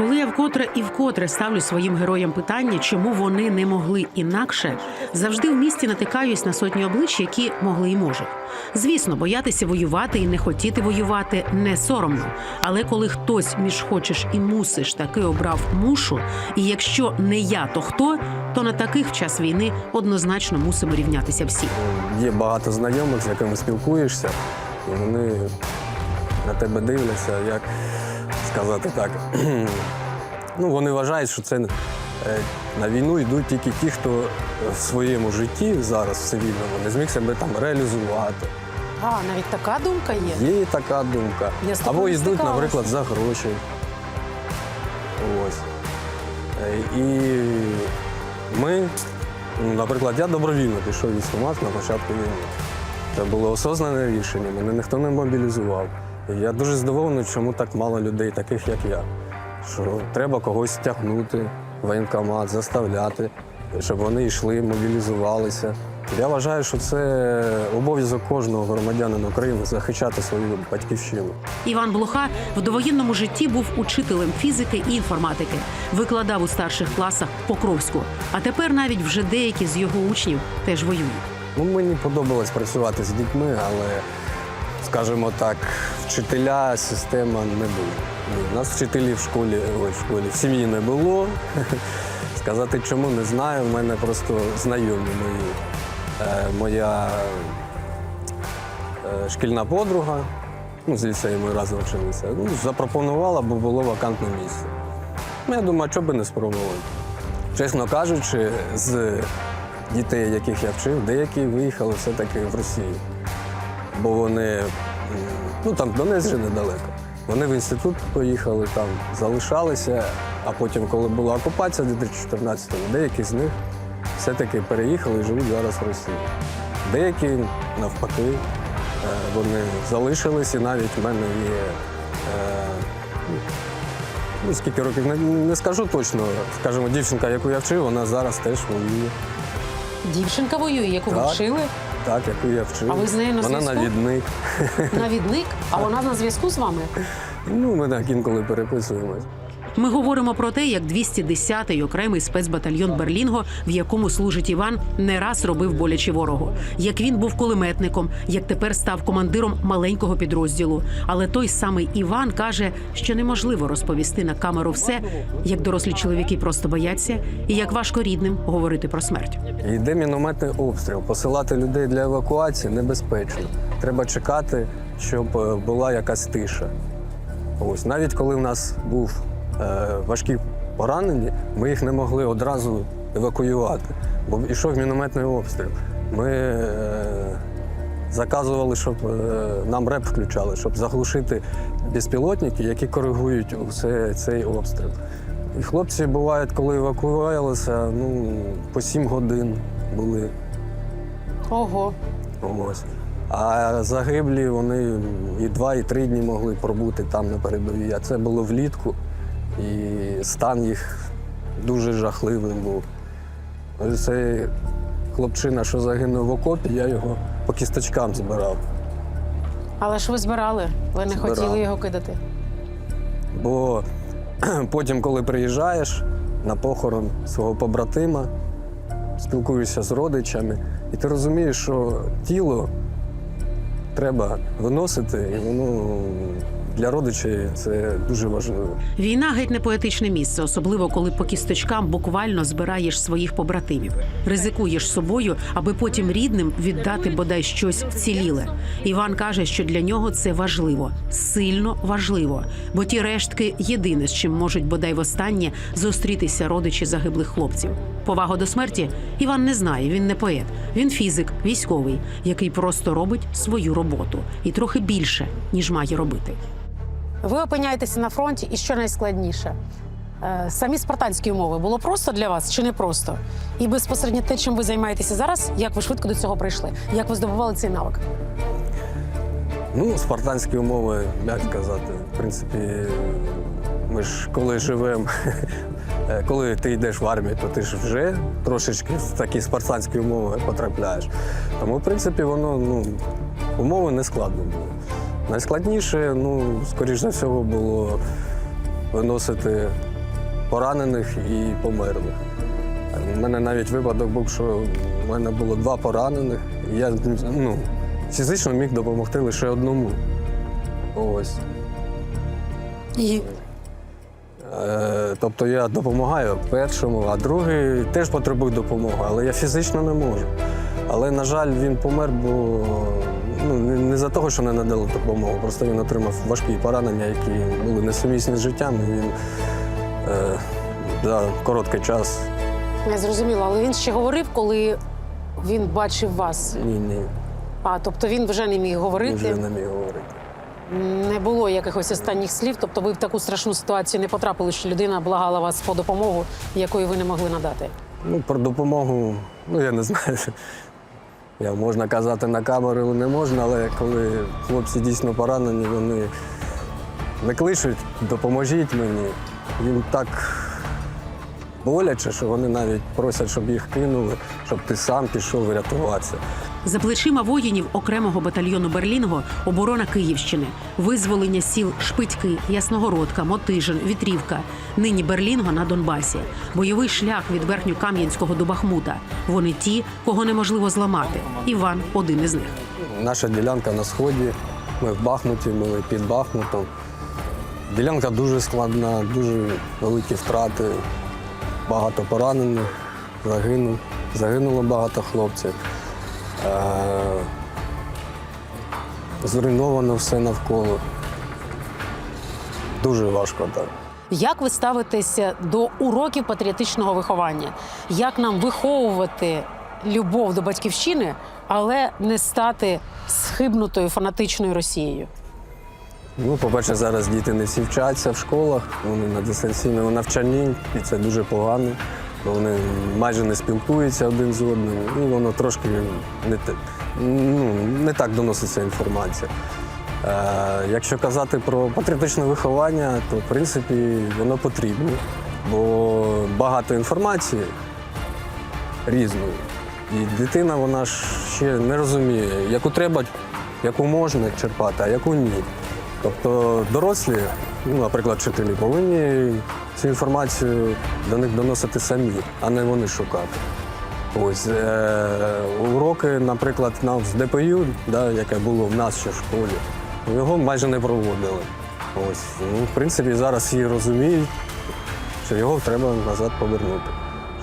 Коли я вкотре і вкотре ставлю своїм героям питання, чому вони не могли інакше, завжди в місті натикаюсь на сотні облич, які могли і можуть. Звісно, боятися воювати і не хотіти воювати не соромно. Але коли хтось між хочеш і мусиш таки обрав мушу, і якщо не я, то хто, то на таких в час війни однозначно мусимо рівнятися всі. Є багато знайомих, з якими спілкуєшся, і вони на тебе дивляться, як сказати так. ну, вони вважають, що це е, на війну йдуть тільки ті, хто в своєму житті зараз в цивільному не зміг себе там реалізувати. А навіть така думка є. Є і така думка. Я Або йдуть, наприклад, за гроші. Ось. Е, І ми, ну, наприклад, я добровільно пішов військкомат на початку війни. Це було осознане рішення, мене ніхто не мобілізував. Я дуже здивований, чому так мало людей, таких як я. Що треба когось тягнути воєнкомат, заставляти, щоб вони йшли, мобілізувалися. Я вважаю, що це обов'язок кожного громадянина України захищати свою батьківщину. Іван Блоха в довоєнному житті був учителем фізики і інформатики, викладав у старших класах Покровську. А тепер навіть вже деякі з його учнів теж воюють. Ну, мені подобалось працювати з дітьми, але, скажімо так, вчителя система не було. Ні, у нас вчителів в школі, ой, в школі в сім'ї не було. Сказати чому не знаю. У мене просто знайомі мої. Е, моя е, шкільна подруга, ну, з ліцею ми разом вчилися, ну, запропонувала, бо було вакантне місце. Ну, я думаю, чого би не спробувати. Чесно кажучи, з дітей, яких я вчив, деякі виїхали все-таки в Росію. Бо вони, м, ну там Донець же недалеко. Вони в інститут поїхали, там залишалися, а потім, коли була окупація в 2014-му, деякі з них все-таки переїхали і живуть зараз в Росії. Деякі навпаки, е, вони залишились, і навіть в мене є. е, Ну, скільки років не, скажу точно. Скажімо, дівчинка, яку я вчив, вона зараз теж воює. Дівчинка воює, яку ви вчили, Так, яку я вчив. А ви з нею на Вона зв'язку? навідник. навідник, а вона на зв'язку з вами. Ну, ми так інколи переписуємось. Ми говоримо про те, як 210-й окремий спецбатальйон Берлінго, в якому служить Іван, не раз робив боляче ворогу. Як він був кулеметником, як тепер став командиром маленького підрозділу. Але той самий Іван каже, що неможливо розповісти на камеру все, як дорослі чоловіки просто бояться, і як важко рідним говорити про смерть. Йде мінометний обстріл. Посилати людей для евакуації небезпечно. Треба чекати, щоб е, була якась тиша. Ось навіть коли в нас був важкі поранені, ми їх не могли одразу евакуювати, бо йшов мінометний обстріл. Ми е, заказували, щоб е, нам реп включали, щоб заглушити безпілотники, які коригують усе цей обстріл. І хлопці бувають, коли евакуювалися, ну, по 7 годин були. Ого, Ось. А загиблі вони і два, і три дні могли пробути там на передовій. А це було влітку, і стан їх дуже жахливий був. Цей хлопчина, що загинув в окопі, я його по кісточкам збирав. але ж ви збирали, ви не Збирав. хотіли його кидати. Бо потім, коли приїжджаєш на похорон свого побратима, спілкуєшся з родичами, і ти розумієш, що тіло треба виносити, і воно для родичів це дуже важливо. Війна геть не поетичне місце, особливо коли по кісточкам буквально збираєш своїх побратимів, ризикуєш собою, аби потім рідним віддати бодай щось вціліле. Іван каже, що для нього це важливо, сильно важливо, бо ті рештки єдине, з чим можуть бодай востаннє зустрітися родичі загиблих хлопців. Повагу до смерті Іван не знає. Він не поет, він фізик, військовий, який просто робить свою роботу і трохи більше ніж має робити. Ви опиняєтеся на фронті, і що найскладніше? Е, Самі спартанські умови було просто для вас чи не просто? І безпосередньо те, чим ви займаєтеся зараз, як ви швидко до цього прийшли? Як ви здобували цей навик? Ну, спартанські умови, як сказати, в принципі, ми ж коли живемо, коли ти йдеш в армію, то ти ж вже трошечки в такі спартанські умови потрапляєш. Тому, в принципі, воно ну, умови не складно було. Найскладніше, ну, скоріш за всього, було виносити поранених і померлих. У мене навіть випадок був, що в мене було два поранених. і Я ну, фізично міг допомогти лише одному. Ось. І Е, тобто я допомагаю першому, а другий теж потребує допомоги, але я фізично не можу. Але, на жаль, він помер, бо ну, не, за того, що не надали допомогу, просто він отримав важкі поранення, які були несумісні з життям. І він е, за короткий час я зрозуміла, але він ще говорив, коли він бачив вас. ні, ні, А тобто він вже не міг говорити. вже не міг говорити. Не було якихось останніх слів, тобто ви в таку страшну ситуацію не потрапили, що людина благала вас по допомогу, якої ви не могли надати. Ну, про допомогу, ну я не знаю. Я можна казати на камеру не можна, але коли хлопці дійсно поранені, вони не кличуть, допоможіть мені. Їм так боляче, що вони навіть просять, щоб їх кинули, щоб ти сам пішов врятуватися. За плечима воїнів окремого батальйону Берлінго оборона Київщини, визволення сіл Шпитьки, Ясногородка, Мотижин, Вітрівка. Нині Берлінго на Донбасі. Бойовий шлях від Верхньокам'янського до Бахмута. Вони ті, кого неможливо зламати. Іван один із них. Наша ділянка на сході. Ми в Бахмуті, ми під Бахмутом. Ділянка дуже складна, дуже великі втрати, багато поранених, загинув, загинуло багато хлопців. Е- зруйновано все навколо. Дуже важко так. Як ви ставитеся до уроків патріотичного виховання? Як нам виховувати любов до батьківщини, але не стати схибнутою фанатичною Росією? Ну, по-перше, зараз діти не всі вчаться в школах, вони на дистанційному навчанні, і це дуже погано. Бо вони майже не спілкуються один з одним, і воно трошки не, ну, не так доноситься інформація. Е, якщо казати про патріотичне виховання, то в принципі воно потрібно, бо багато інформації різної. І дитина вона ж ще не розуміє, яку треба, яку можна черпати, а яку ні. Тобто дорослі, наприклад, вчителі, повинні цю інформацію до них доносити самі, а не вони шукати. Ось е- уроки, наприклад, нам з ДПЮ, да, яке було в нас ще в школі, його майже не проводили. Ось, ну, в принципі, зараз її розуміють, що його треба назад повернути.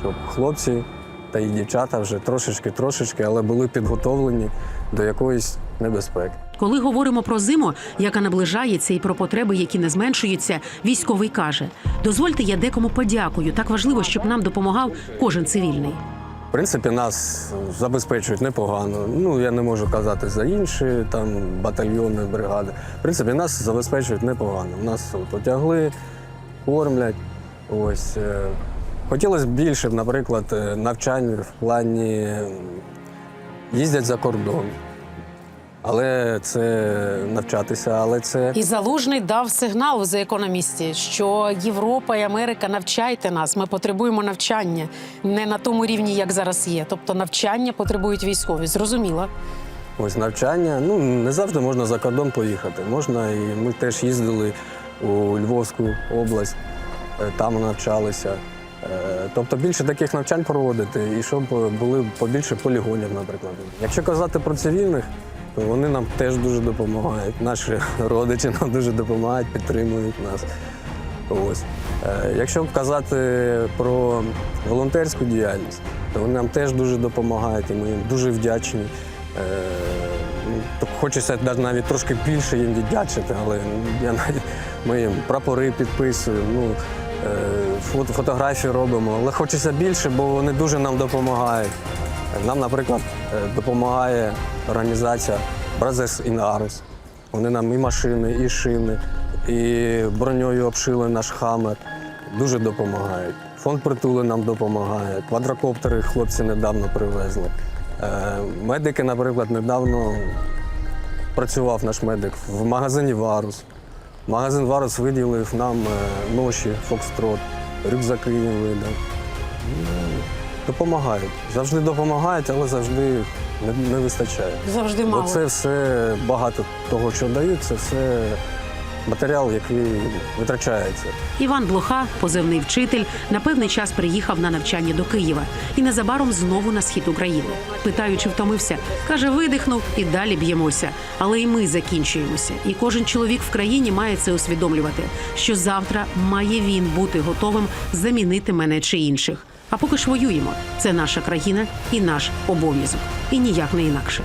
Щоб хлопці та і дівчата вже трошечки-трошечки, але були підготовлені до якоїсь небезпеки. Коли говоримо про зиму, яка наближається, і про потреби, які не зменшуються, військовий каже: дозвольте, я декому подякую. Так важливо, щоб нам допомагав кожен цивільний. В принципі, нас забезпечують непогано. Ну, я не можу казати за інші там батальйони, бригади. В принципі, нас забезпечують непогано. Нас от одягли, кормлять. Ось. е, Хотілося б більше, наприклад, е, навчань в плані їздять за кордон. Але це навчатися, але це І залужний дав сигнал за економісті, що Європа і Америка навчайте нас. Ми потребуємо навчання не на тому рівні, як зараз є. Тобто навчання потребують військові. Зрозуміло. Ось навчання. Ну не завжди можна за кордон поїхати. Можна, і ми теж їздили у Львовську область, е, там навчалися. Е, Тобто більше таких навчань проводити, і щоб були побільше полігонів, наприклад. Якщо казати про цивільних, вони нам теж дуже допомагають. Наші родичі нам дуже допомагають, підтримують нас. Ось. Е, Якщо казати про волонтерську діяльність, то вони нам теж дуже допомагають, і ми їм дуже вдячні. Е, ну, Хочеться навіть- навіть трошки більше їм віддячити, але я навіть ми їм прапори підписуємо, ну, е, фото, фотографії робимо. Але хочеться більше, бо вони дуже нам допомагають. Нам, наприклад, е, допомагає організація Brothers in Arms. Вони нам і машини, і шини, і броньою обшили наш хамер. Дуже допомагають. Фонд притули нам допомагає. Квадрокоптери хлопці недавно привезли. Е, Медики, наприклад, недавно працював наш медик в магазині Варус. Магазин Варус виділив нам е, ноші, фокстрот, рюкзаки видав. Допомагають. Завжди допомагають, але завжди не, не вистачає. Завжди Бо це все багато того, що дають, це все матеріал, який витрачається. Іван Блоха, позивний вчитель, на певний час приїхав на навчання до Києва і незабаром знову на схід України. Питаю, чи втомився, каже, видихнув і далі б'ємося. Але і ми закінчуємося. І кожен чоловік в країні має це усвідомлювати, що завтра має він бути готовим замінити мене чи інших. А поки ж воюємо, це наша країна і наш обов'язок, і ніяк не інакше.